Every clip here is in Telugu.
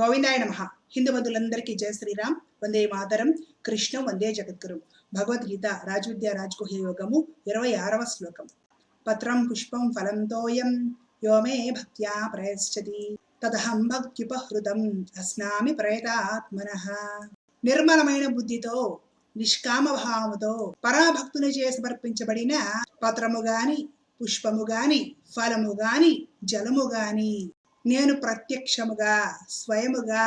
గోవిందాయ నమ. హిందూ బంధువులందరికీ జయ శ్రీరామ్. వందే మాతరం. కృష్ణం వందే జగద్గురు. భగవద్గీత రాజవిద్య రాజగుహ యోగము ఇరవై ఆరవ శ్లోకం. పత్రం పుష్పం ఫలం తోయం. యోమే భక్త్యా ప్రయశ్చతి. తదహం భక్త్యుపహృతం. అస్నామి ప్రయతాత్మన నిర్మలమైన బుద్ధితో నిష్కామభావముతో పరాభక్తుని చే సమర్పించబడిన పత్రము గాని పుష్పము గాని ఫలము గాని జలము గాని నేను ప్రత్యక్షముగా స్వయముగా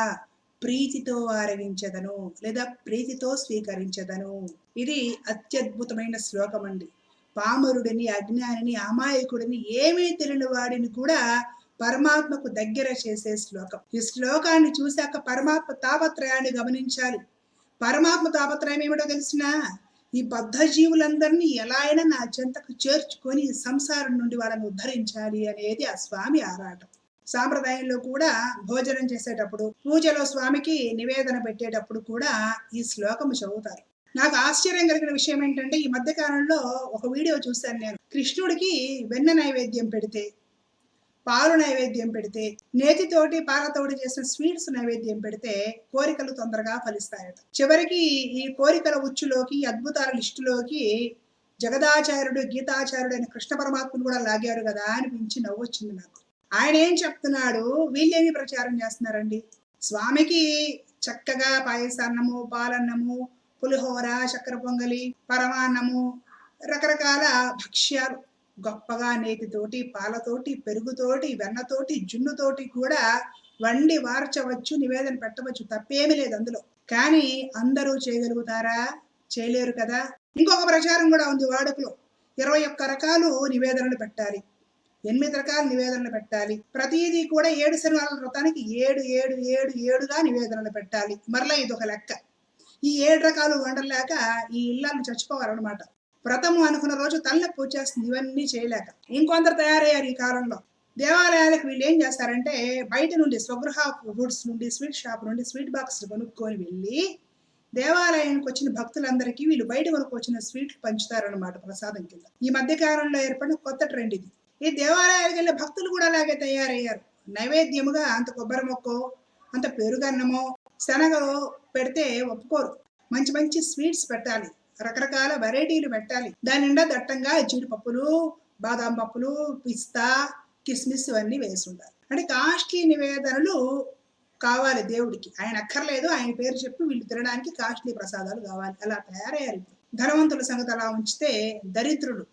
ప్రీతితో ఆరగించదను లేదా ప్రీతితో స్వీకరించదను. ఇది అత్యద్భుతమైన శ్లోకం అండి పామరుడిని అజ్ఞానిని అమాయకుడిని ఏమీ తెలియని వాడిని కూడా పరమాత్మకు దగ్గర చేసే శ్లోకం. ఈ శ్లోకాన్ని చూశాక పరమాత్మ తాపత్రయాన్ని గమనించాలి. పరమాత్మ తాపత్రయం ఏమిటో తెలిసిన ఈ బద్ధ జీవులందరినీ ఎలా అయినా నా చెంతకు చేర్చుకొని సంసారం నుండి వాళ్ళని ఉద్ధరించాలి అనేది ఆ స్వామి ఆరాటం. సాంప్రదాయంలో కూడా భోజనం చేసేటప్పుడు పూజలో స్వామికి నివేదన పెట్టేటప్పుడు కూడా ఈ శ్లోకము చదువుతారు. నాకు ఆశ్చర్యం కలిగిన విషయం ఏంటంటే ఈ మధ్య కాలంలో ఒక వీడియో చూశాను నేను. కృష్ణుడికి వెన్న నైవేద్యం పెడితే పాలు నైవేద్యం పెడితే నేతితోటి పాలతోటి చేసిన స్వీట్స్ నైవేద్యం పెడితే కోరికలు తొందరగా ఫలిస్తాయట. చివరికి ఈ కోరికల ఉచ్చులోకి అద్భుతాల లిస్టులోకి జగదాచార్యుడు గీతాచార్యుడు అయిన కృష్ణ పరమాత్మను కూడా లాగారు కదా అనిపించి నవ్వొచ్చింది నాకు. ఆయన ఏం చెప్తున్నాడు? వీళ్ళేమి ప్రచారం చేస్తున్నారండి? స్వామికి చక్కగా పాయసాన్నము పాలన్నము పులిహోర చక్కెర పొంగలి పరమాన్నము రకరకాల భక్ష్యాలు. గొప్పగా నేతితోటి పాలతోటి పెరుగుతోటి వెన్నతోటి జున్నుతోటి కూడా వండి వార్చవచ్చు నివేదన పెట్టవచ్చు తప్పేమీ లేదు అందులో. కానీ అందరూ చేయగలుగుతారా? చేయలేరు కదా? ఇంకొక ప్రచారం కూడా ఉంది వాడుకలో. ఇరవై ఒక్క రకాలు నివేదనలు పెట్టాలి. ఎనిమిది రకాల నివేదనలు పెట్టాలి. ప్రతిదీ కూడా ఏడు శనివారాల వ్రతానికి ఏడు ఏడు ఏడు ఏడుగా నివేదనలు పెట్టాలి. మరలా ఇది ఒక లెక్క. ఈ ఏడు రకాలు వండలేక ఈ ఇళ్ళను చచ్చిపోవాలన్నమాట. వ్రతము అనుకున్న రోజు తలనొప్పి వచ్చేస్తుంది. ఇవన్నీ చేయలేక. ఇంకొందరు తయారయ్యారు ఈ కాలంలో. దేవాలయాలకు వీళ్ళు ఏం చేస్తారంటే బయట నుండి స్వగృహ ఫుడ్స్ నుండి స్వీట్ షాప్ నుండి స్వీట్ బాక్స్ కొనుక్కొని వెళ్ళి దేవాలయానికి వచ్చిన భక్తులందరికీ వీళ్ళు బయట కొనుక్కొచ్చిన స్వీట్లు పంచుతారనమాట ప్రసాదం కింద. ఈ మధ్య కాలంలో ఏర్పడిన కొత్త ట్రెండ్ ఇది. ఈ దేవాలయాలకు వెళ్ళే భక్తులు కూడా అలాగే తయారయ్యారు. నైవేద్యముగా అంత కొబ్బరి మొక్కో అంత పెరుగన్నమో శనగలో పెడితే ఒప్పుకోరు. మంచి మంచి స్వీట్స్ పెట్టాలి. రకరకాల వెరైటీలు పెట్టాలి. దాని నిండా దట్టంగా జీడిపప్పులు బాదాం పప్పులు పిస్తా కిస్మిస్ ఇవన్నీ వేసి ఉండాలి అంటే కాస్ట్లీ నివేదనలు కావాలి దేవుడికి. ఆయన అక్కర్లేదు ఆయన పేరు చెప్పి వీళ్ళు తినడానికి కాస్ట్లీ ప్రసాదాలు కావాలి. అలా తయారయ్యారు ధనవంతుల సంగతి అలా ఉంచితే దరిద్రులు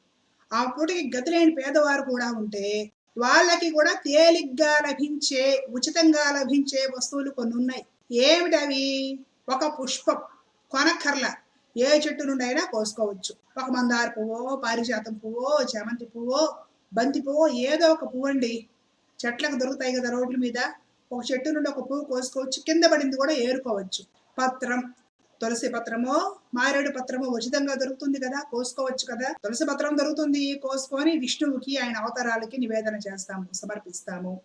ఆ పూటకి గతిలేని పేదవారు కూడా ఉంటే వాళ్ళకి కూడా తేలిగ్గా లభించే ఉచితంగా లభించే వస్తువులు కొన్ని ఉన్నాయి. ఏమిటవి ఒక పుష్పం కొనక్కర్ల. ఏ చెట్టు నుండి అయినా కోసుకోవచ్చు. ఒక మందార పువ్వో పారిజాతం పువ్వో చామంతి పువ్వో బంతి పువ్వో ఏదో ఒక పువ్వు అండి. చెట్లకు దొరుకుతాయి కదా రోడ్ల మీద. ఒక చెట్టు నుండి ఒక పువ్వు కోసుకోవచ్చు. కింద పడింది కూడా ఏరుకోవచ్చు. పత్రం తులసి పత్రము మారేడు పత్రము ఉచితంగా దొరుకుతుంది కదా కోసుకోవచ్చు కదా. తులసి పత్రం దొరుకుతుంది కోసుకొని విష్ణువుకి ఆయన అవతారాలకి నివేదన చేస్తాము సమర్పిస్తాము.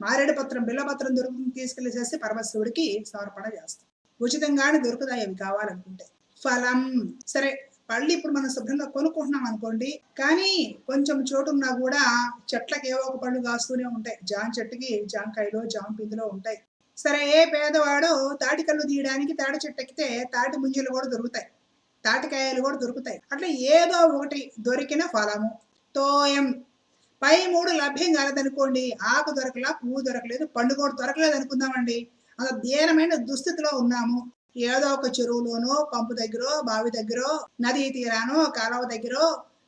మారేడు పత్రం బిల్లపత్రం దొరుకుతుంది తీసుకెళ్ళి చేసి పరమశివుడికి సమర్పణ చేస్తాం. ఉచితంగానే దొరుకుతాయి అవి కావాలనుకుంటే. ఫలం. సరే పళ్ళు ఇప్పుడు మనం శుభ్రంగా కొనుక్కుంటున్నాం అనుకోండి కానీ కొంచెం చోటు ఉన్నా కూడా చెట్లకి ఏవో ఒక పళ్ళు కాస్తూనే ఉంటాయి. జామ చెట్టుకి జామకాయలో జామ పిందులో ఉంటాయి. సరే ఏ పేదవాడు తాటి కళ్ళు తీయడానికి తాటి చెట్టు ఎక్కితే తాటి ముంజలు కూడా దొరుకుతాయి. తాటికాయలు కూడా దొరుకుతాయి. అట్లా ఏదో ఒకటి దొరికిన ఫలము. తోయం. పై మూడు లభ్యం కాలేదనుకోండి ఆకు దొరకలా పువ్వు దొరకలేదు పండు కూడా దొరకలేదు అనుకుందామండి. అంత దీనమైన దుస్థితిలో ఉన్నాము. ఏదో ఒక చెరువులోనో పంపు దగ్గర బావి దగ్గర నదీ తీరానో కాలువ దగ్గర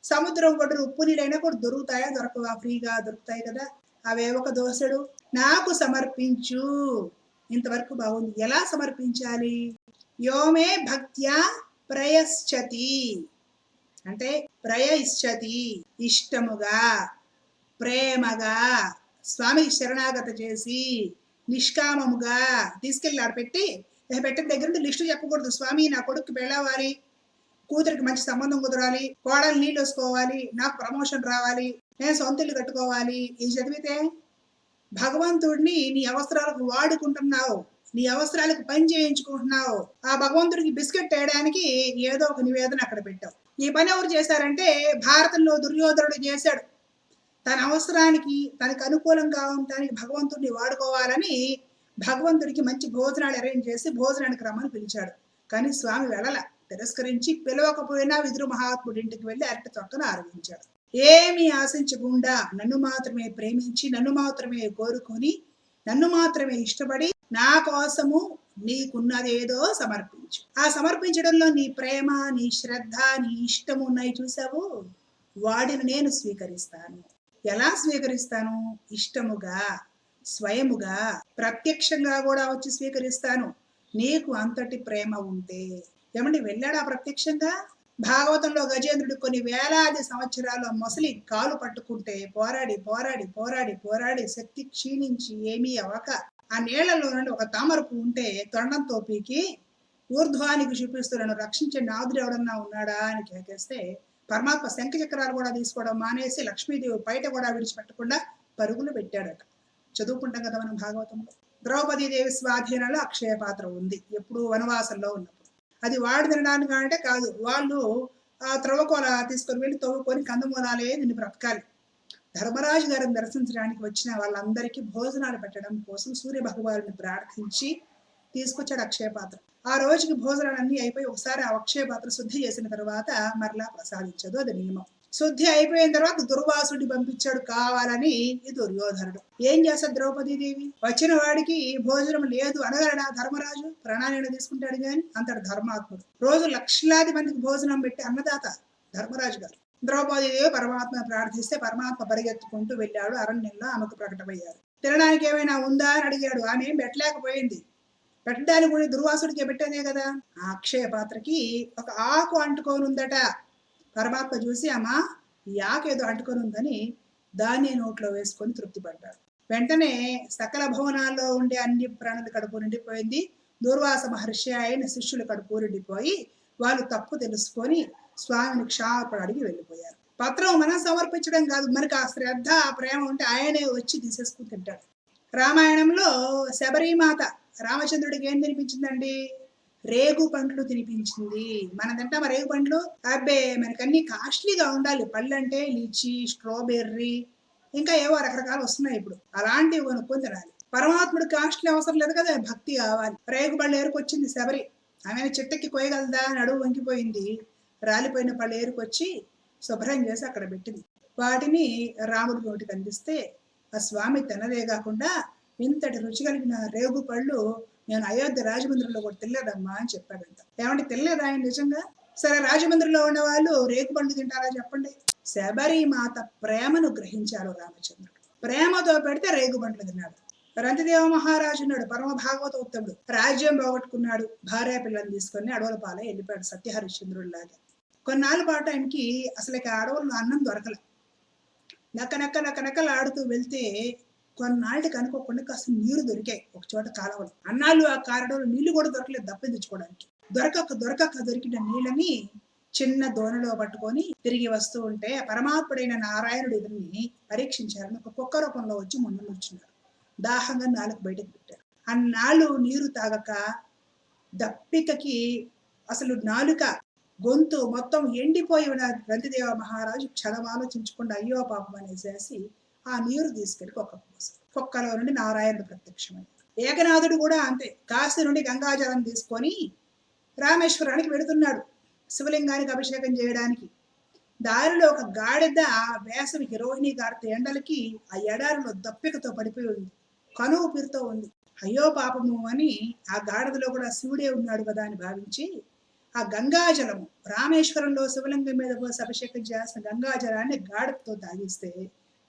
సముద్రం కొట్టిన ఉప్పు నీళ్ళైనా కూడా దొరుకుతాయా? దొరకవా? ఫ్రీగా దొరుకుతాయి కదా. అవే ఒక దోశడు నాకు సమర్పించు. ఇంతవరకు బాగుంది. ఎలా సమర్పించాలి? యోమే భక్త్యా ప్రయశ్చతి. అంటే ప్రయశ్చతి ఇష్టముగా ప్రేమగా స్వామికి శరణాగత చేసి నిష్కామముగా తీసుకెళ్ళి ఆడ పెట్టి పెట్టిన దగ్గర నుండి లిస్టు చెప్పకూడదు. స్వామి నా కొడుకు పెళ్ళవాలి కూతురికి మంచి సంబంధం కుదరాలి. కోడలు నీళ్ళు వేసుకోవాలి. నాకు ప్రమోషన్ రావాలి. నేను సొంత ఇల్లు కట్టుకోవాలి. ఇది చదివితే భగవంతుడిని నీ అవసరాలకు వాడుకుంటున్నావు నీ అవసరాలకు పని చేయించుకుంటున్నావు. ఆ భగవంతుడికి బిస్కెట్ వేయడానికి ఏదో ఒక నివేదన అక్కడ పెట్టావు. ఈ పని ఎవరు చేశారంటే భారతంలో దుర్యోధనుడు చేశాడు. తన అవసరానికి తనకు అనుకూలంగా ఉండటానికి భగవంతుడిని వాడుకోవాలని భగవంతుడికి మంచి భోజనాలు అరేంజ్ చేసి భోజనానికి రమ్మని పిలిచాడు. కానీ స్వామి వెళ్ళల. తిరస్కరించి పిలవకపోయినా విదురు మహాత్ముడి ఇంటికి వెళ్ళి అరటి చొక్కను ఆరంభించాడు ఏమీ ఆశించకుండా నన్ను మాత్రమే ప్రేమించి నన్ను మాత్రమే కోరుకొని నన్ను మాత్రమే ఇష్టపడి నా కోసము నీకున్నదేదో సమర్పించు. ఆ సమర్పించడంలో నీ ప్రేమ నీ శ్రద్ధ నీ ఇష్టము ఉన్నాయి చూసావు వాడిని నేను స్వీకరిస్తాను. ఎలా స్వీకరిస్తాను? ఇష్టముగా స్వయముగా ప్రత్యక్షంగా కూడా వచ్చి స్వీకరిస్తాను. నీకు అంతటి ప్రేమ ఉంటే. ఏమండి వెళ్ళాడా ప్రత్యక్షంగా? భాగవతంలో గజేంద్రుడు కొన్ని వేలాది సంవత్సరాలు మొసలి కాలు పట్టుకుంటే పోరాడి పోరాడి పోరాడి పోరాడి శక్తి క్షీణించి ఏమీ అవ్వక ఆ నీళ్ళలో నుండి ఒక తామర పువ్వు ఉంటే తొండంతో పీకి ఊర్ధ్వానికి చూపిస్తున్నాను రక్షించే నాదుడు ఎవడన్నా ఉన్నాడా అని కేకేస్తే పరమాత్మ శంఖ చక్రాలు కూడా తీసుకోవడం మానేసి లక్ష్మీదేవి బయట కూడా విడిచిపెట్టకుండా పరుగులు పెట్టాడట. చదువుకుంటాం కదా మనం భాగవతంలో. ద్రౌపదీదేవి స్వాధీనంలో అక్షయ పాత్ర ఉంది. ఎప్పుడు వనవాసంలో ఉన్నప్పుడు. అది వాడు తినడానికి అంటే కాదు. వాళ్ళు ఆ త్రవ్వకోల తీసుకొని వెళ్ళి తవ్వుకొని కందమూలాలే నిన్ను బ్రతకాలి. ధర్మరాజు గారిని దర్శించడానికి వచ్చిన వాళ్ళందరికీ భోజనాలు పెట్టడం కోసం సూర్య భగవానుని ప్రార్థించి తీసుకొచ్చాడు అక్షయపాత్ర ఆ రోజుకి భోజనాలన్నీ అయిపోయి ఒకసారి ఆ అక్షయపాత్ర శుద్ధి చేసిన తర్వాత మరలా ప్రసాదించదు. అది నియమం. శుద్ధి అయిపోయిన తర్వాత దుర్వాసుడి పంపించాడు కావాలని ఈ దుర్యోధనుడు. ఏం చేస్తాడు ద్రౌపదీదేవి వచ్చిన వాడికి భోజనం లేదు అనగలడా ధర్మరాజు ప్రాణాలను తీసుకుంటాడు కానీ అంతటి ధర్మాత్ముడు. రోజు లక్షలాది మందికి భోజనం పెట్టి అన్నదాత ధర్మరాజు గారు. ద్రౌపదీదేవి పరమాత్మ ప్రార్థిస్తే పరమాత్మ పరిగెత్తుకుంటూ వెళ్ళాడు అరణ్యంలో ఆమెకు ప్రకటమయ్యారు. తినడానికి ఏమైనా ఉందా అని అడిగాడు. ఆమె ఏం పెట్టలేకపోయింది. పెట్టడానికి కూడా దుర్వాసుడికి పెట్టేదే కదా? ఆ అక్షయ పాత్రకి ఒక ఆకు అంటుకోనుందట పరమాత్మ చూసి అమ్మా యాకేదో అంటుకొని ఉందని దాన్ని నోట్లో వేసుకొని తృప్తిపడ్డాడు. వెంటనే సకల భవనాల్లో ఉండే అన్ని ప్రాణుల కడుపు నిండిపోయింది. దూర్వాస మహర్షి అయిన శిష్యుల కడుపు నిండిపోయి వాళ్ళు తప్పు తెలుసుకొని స్వామిని క్షాపణ అడిగి వెళ్ళిపోయారు. పత్రం మనం సమర్పించడం కాదు మనకు ఆ శ్రద్ధ ఆ ప్రేమ ఉంటే ఆయనే వచ్చి తీసేసుకుని తింటాడు. రామాయణంలో శబరిమాత రామచంద్రుడికి ఏం తినిపించిందండి? రేగు పండ్లు తినిపించింది. మనదంటే తింటామా రేగు పండ్లు? అబ్బే మనకి అన్ని కాస్ట్లీగా ఉండాలి. పళ్ళు అంటే లిచి స్ట్రాబెర్రీ ఇంకా ఏవో రకరకాలు వస్తున్నాయి ఇప్పుడు. అలాంటివి కొనుక్కొని తినాలి. పరమాత్ముడు కాస్ట్లీ అవసరం లేదు కదా భక్తి కావాలి. రేగు పళ్ళు ఏరుకొచ్చింది శబరి. ఆమె చెట్టెక్కి కోయగలదా అని అడుగు వంకిపోయింది రాలిపోయిన పళ్ళు ఏరుకొచ్చి శుభ్రం చేసి అక్కడ పెట్టింది. వాటిని రాముడి నోటికి అందిస్తే ఆ స్వామి తినదే కాకుండా ఇంతటి రుచి కలిగిన రేగు పళ్ళు నేను అయోధ్య రాజమండ్రిలో కూడా తినలేదమ్మా అని చెప్పాడంట. ఏమంటే తినలేదా ఆయన నిజంగా? సరే రాజమండ్రిలో ఉన్న వాళ్ళు రేకు పండ్లు తింటారా చెప్పండి? శబరి మాత ప్రేమను గ్రహించాడు రామచంద్రుడు. ప్రేమతో పెడితే రేగు పండ్లు తిన్నాడు. రంతిదేవ మహారాజు ఉన్నాడు పరమ భాగవత ఉత్తముడు. రాజ్యం పోగొట్టుకున్నాడు భార్య పిల్లల్ని తీసుకొని అడవుల పాలై వెళ్ళిపోయాడు సత్యహరిశ్చంద్రుడు లాగా కొన్నాళ్ళ పాటు ఆయనకి అసలు ఇక అడవుల్లో అన్నం దొరకలే. నక్క నక్క నక్క నక్కలు ఆడుతూ వెళ్తే కొన్నాళ్ళకి అనుకోకుండా కాస్త నీరు దొరికాయి. ఒక చోట కాలువలు. అన్నాళ్ళు ఆ కారడంలో నీళ్ళు కూడా దొరకలేదు దప్పి తెచ్చుకోవడానికి. దొరకక దొరకక దొరికిన నీళ్ళని చిన్న దోణలో పట్టుకొని తిరిగి వస్తూ ఉంటే పరమాత్ముడైన నారాయణుడు ఇతన్ని పరీక్షించారని ఒక కుక్క రూపంలో వచ్చి ముందు నిల్చున్నారు దాహంగా నాలుగు బయటకు పెట్టారు. అన్నాళ్ళు నీరు తాగక దప్పికకి అసలు నాలుక గొంతు మొత్తం ఎండిపోయి ఉన్న గ్రంథిదేవ మహారాజు క్షణం ఆలోచించకుండా అయ్యో పాపం అనేసేసి ఆ నీరు తీసుకెళ్ళి కుక్క పోసాడు కుక్కలో నుండి నారాయణుడు ప్రత్యక్షమైంది ఏకనాథుడు కూడా అంతే. కాశీ నుండి గంగాజలం తీసుకొని రామేశ్వరానికి వెడుతున్నాడు శివలింగానికి అభిషేకం చేయడానికి. దారిలో ఒక గాడిద వేసవి రోహిణి గారితో ఎండలకి ఆ ఎడారిలో దప్పికతో పడిపోయి ఉంది. కనువు పిరుతో ఉంది. అయ్యో పాపము అని ఆ గాడిదలో కూడా శివుడే ఉన్నాడు కదా అని భావించి ఆ గంగాజలము రామేశ్వరంలో శివలింగం మీద పోసి అభిషేకం చేసిన గంగాజలాన్ని గాడితో తాగిస్తే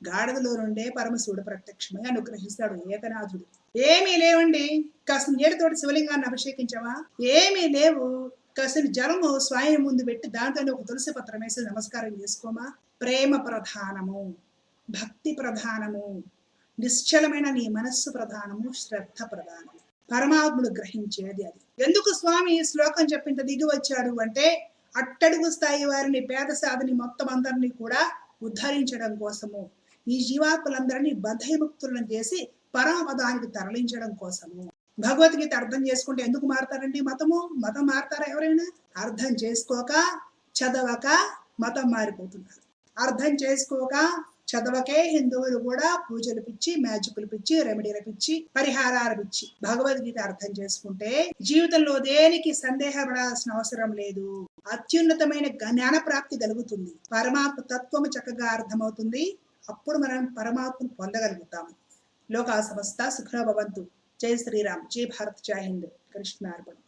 గాడిదలో నుండే పరమశివుడు ప్రత్యక్షమై అనుగ్రహిస్తాడు ఏకనాథుడు. ఏమీ లేవండి. కాసిన నీటితోటి శివలింగాన్ని అభిషేకించావా? ఏమీ లేవు. కాసిన జలము స్వామి ముందు పెట్టి దాంతో ఒక తులసి పత్రం వేసి నమస్కారం చేసుకోమా? ప్రేమ ప్రధానము. భక్తి ప్రధానము. నిశ్చలమైన నీ మనస్సు ప్రధానము. శ్రద్ధ ప్రధానము. పరమాత్ముడు గ్రహించేది అది. ఎందుకు స్వామి శ్లోకం చెప్పింత దిగి వచ్చాడు అంటే అట్టడుగు స్థాయి వారిని పేద సాధని మొత్తం అందరినీ కూడా ఉద్ధరించడం కోసము. ఈ జీవాత్మలందరినీ బంధయముక్తులను చేసి పరమపదానికి తరలించడం కోసము. భగవద్గీత అర్థం చేసుకుంటే ఎందుకు మారతారండి మతము? మతం మారతారా ఎవరైనా? అర్థం చేసుకోక చదవక మతం మారిపోతున్నారు. అర్థం చేసుకోక చదవకే హిందువులు కూడా పూజలు పిచ్చి మ్యాజిక్లు పిచ్చి రెమెడీలు పిచ్చి పరిహారాలు పిచ్చి. భగవద్గీత అర్థం చేసుకుంటే జీవితంలో దేనికి సందేహపడాల్సిన అవసరం లేదు. అత్యున్నతమైన జ్ఞాన ప్రాప్తి కలుగుతుంది. పరమాత్మ తత్వము చక్కగా అర్థమవుతుంది. అప్పుడు మనం పరమాత్మను పొందగలుగుతాము లోకా సమస్త సుఖభవంతు జై శ్రీరామ్. జై భారత్. జై హింద్. కృష్ణార్పణం